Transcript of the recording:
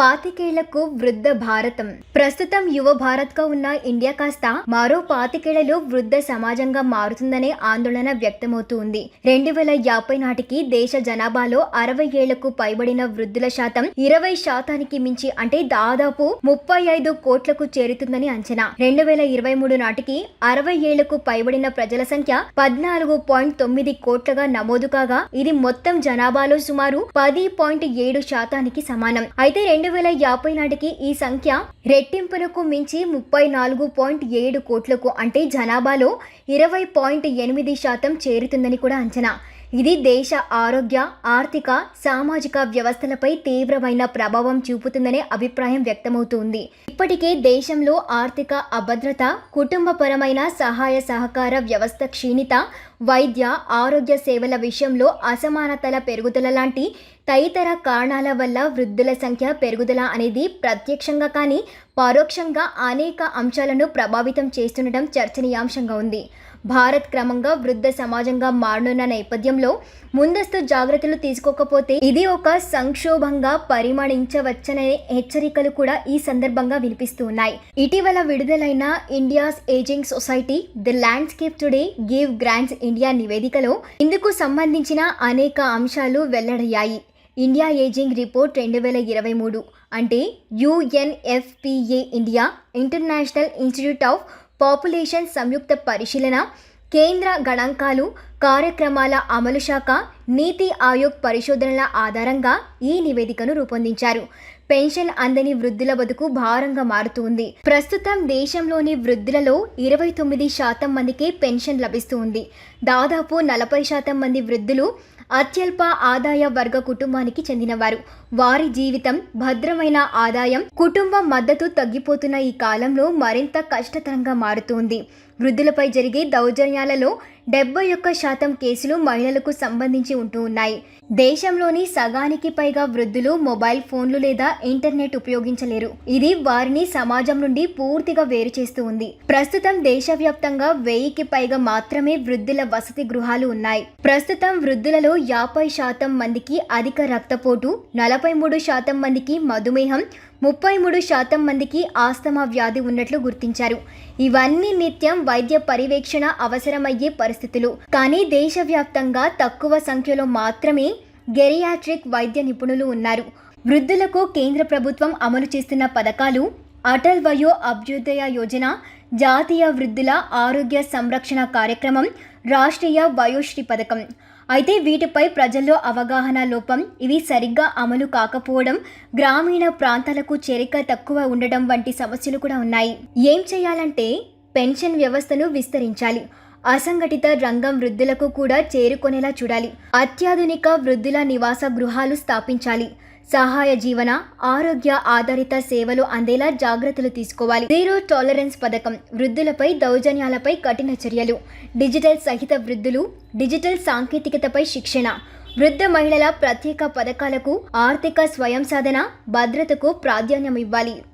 పాతికేళ్ళకు వృద్ధ భారతం. ప్రస్తుతం యువ భారత్గా ఉన్న ఇండియా కాస్త మరో పాతికేళ్ళలో వృద్ధ సమాజంగా మారుతుందనే ఆందోళన వ్యక్తమవుతుంది రెండు వేల యాభై నాటికి దేశ జనాభాలో అరవై ఏళ్ళకు పైబడిన వృద్ధుల శాతం ఇరవై శాతానికి మించి అంటే దాదాపు ముప్పై ఐదు కోట్లకు చేరుతుందని అంచనా. రెండు వేల ఇరవై మూడు నాటికి అరవై ఏళ్ళకు పైబడిన ప్రజల సంఖ్య పద్నాలుగు పాయింట్ తొమ్మిది కోట్లుగా నమోదు కాగా ఇది మొత్తం జనాభాలో సుమారు పది పాయింట్ ఏడు శాతానికి సమానం. అయితే రెండు వేల యాభై నాటికి ఈ సంఖ్య రెట్టింపునకు మించి ముప్పై నాలుగు పాయింట్ ఏడు కోట్లకు అంటే జనాభాలో ఇరవై పాయింట్ ఎనిమిది శాతం చేరుతుందని కూడా అంచనా. ఇది దేశ ఆరోగ్య ఆర్థిక సామాజిక వ్యవస్థలపై తీవ్రమైన ప్రభావం చూపుతుందనే అభిప్రాయం వ్యక్తమవుతోంది. ఇప్పటికే దేశంలో ఆర్థిక అభద్రత కుటుంబపరమైన సహాయ సహకార వ్యవస్థ క్షీణిత వైద్య ఆరోగ్య సేవల విషయంలో అసమానతల పెరుగుదల లాంటి తదితర కారణాల వల్ల వృద్ధుల సంఖ్య పెరుగుదల అనేది ప్రత్యక్షంగా కానీ పరోక్షంగా అనేక అంశాలను ప్రభావితం చేస్తుండటం చర్చనీయాంశంగా ఉంది. భారత్ క్రమంగా వృద్ధ సమాజంగా మారనున్న నేపథ్యంలో ముందస్తు జాగ్రత్తలు తీసుకోకపోతే ఇది ఒక సంక్షోభంగా పరిమళించవచ్చనే హెచ్చరికలు కూడా ఈ సందర్భంగా వినిపిస్తూ ఉన్నాయి. ఇటీవల విడుదలైన India's ageing society the landscape today give grands India నివేదికలో ఇందుకు సంబంధించిన అనేక అంశాలు వెల్లడయ్యాయి. ఇండియా ఏజింగ్ రిపోర్ట్ రెండు వేల ఇరవై మూడు అంటే UNFPA India International Institute of Population సంయుక్త పరిశీలన కేంద్ర గణాంకాలు కార్యక్రమాల అమలు శాఖ నీతి ఆయోగ్ పరిశోధనల ఆధారంగా ఈ నివేదికను రూపొందించారు. పెన్షన్ అందని వృద్ధుల బతుకు భారంగా మారుతుంది. ప్రస్తుతం దేశంలోని వృద్ధులలో ఇరవై తొమ్మిది శాతం మందికే పెన్షన్ లభిస్తుంది. దాదాపు నలభై శాతం మంది వృద్ధులు అత్యల్ప ఆదాయ వర్గ కుటుంబానికి చెందినవారు. వారి జీవితం భద్రమైన ఆదాయం కుటుంబ మద్దతు తగ్గిపోతున్న ఈ కాలంలో మరింత కష్టతరంగా మారుతుంది. వృద్ధులపై జరిగే దౌర్జన్యాలలో డెబ్బై ఒక్క శాతం కేసులు మహిళలకు సంబంధించి ఉంటూ ఉన్నాయి. దేశంలోని సగానికి పైగా వృద్ధులు మొబైల్ ఫోన్లు లేదా ఇంటర్నెట్ ఉపయోగించలేరు. ఇది వారిని సమాజం నుండి పూర్తిగా వేరు చేస్తూ ఉంది. ప్రస్తుతం దేశవ్యాప్తంగా వెయ్యికి పైగా మాత్రమే వృద్ధుల వసతి గృహాలు ఉన్నాయి. ప్రస్తుతం వృద్ధులలో యాభై శాతం మందికి అధిక రక్తపోటు నలభై మూడు శాతం మందికి మధుమేహం ముప్పై మూడు శాతం మందికి ఆస్తమా వ్యాధి ఉన్నట్లు గుర్తించారు. ఇవన్నీ నిత్యం వైద్య పర్యవేక్షణ అవసరమయ్యే పరిస్థితులు. కానీ దేశవ్యాప్తంగా తక్కువ సంఖ్యలో మాత్రమే గెరియాట్రిక్ వైద్య నిపుణులు ఉన్నారు. వృద్ధులకు కేంద్ర ప్రభుత్వం అమలు చేస్తున్న పథకాలు అటల్ వయో అభ్యుదయ యోజన జాతీయ వృద్ధుల ఆరోగ్య సంరక్షణ కార్యక్రమం రాష్ట్రీయ వయోశ్రీ పథకం. అయితే వీటిపై ప్రజల్లో అవగాహన లోపం ఇవి సరిగ్గా అమలు కాకపోవడం గ్రామీణ ప్రాంతాలకు చేరిక తక్కువ ఉండడం వంటి సమస్యలు కూడా ఉన్నాయి. ఏం చేయాలంటే పెన్షన్ వ్యవస్థను విస్తరించాలి. అసంఘటిత రంగం వృద్ధులకు కూడా చేరుకునేలా చూడాలి. అత్యాధునిక వృద్ధుల నివాస గృహాలు స్థాపించాలి. సహాయ జీవన ఆరోగ్య ఆధారిత సేవలు అందేలా జాగ్రత్తలు తీసుకోవాలి. జీరో టాలరెన్స్ పథకం వృద్ధులపై దౌర్జన్యాలపై కఠిన చర్యలు. డిజిటల్ సహిత వృద్ధులు డిజిటల్ సాంకేతికతపై శిక్షణ. వృద్ధ మహిళల ప్రత్యేక పథకాలకు ఆర్థిక స్వయం సాధన భద్రతకు ప్రాధాన్యం ఇవ్వాలి.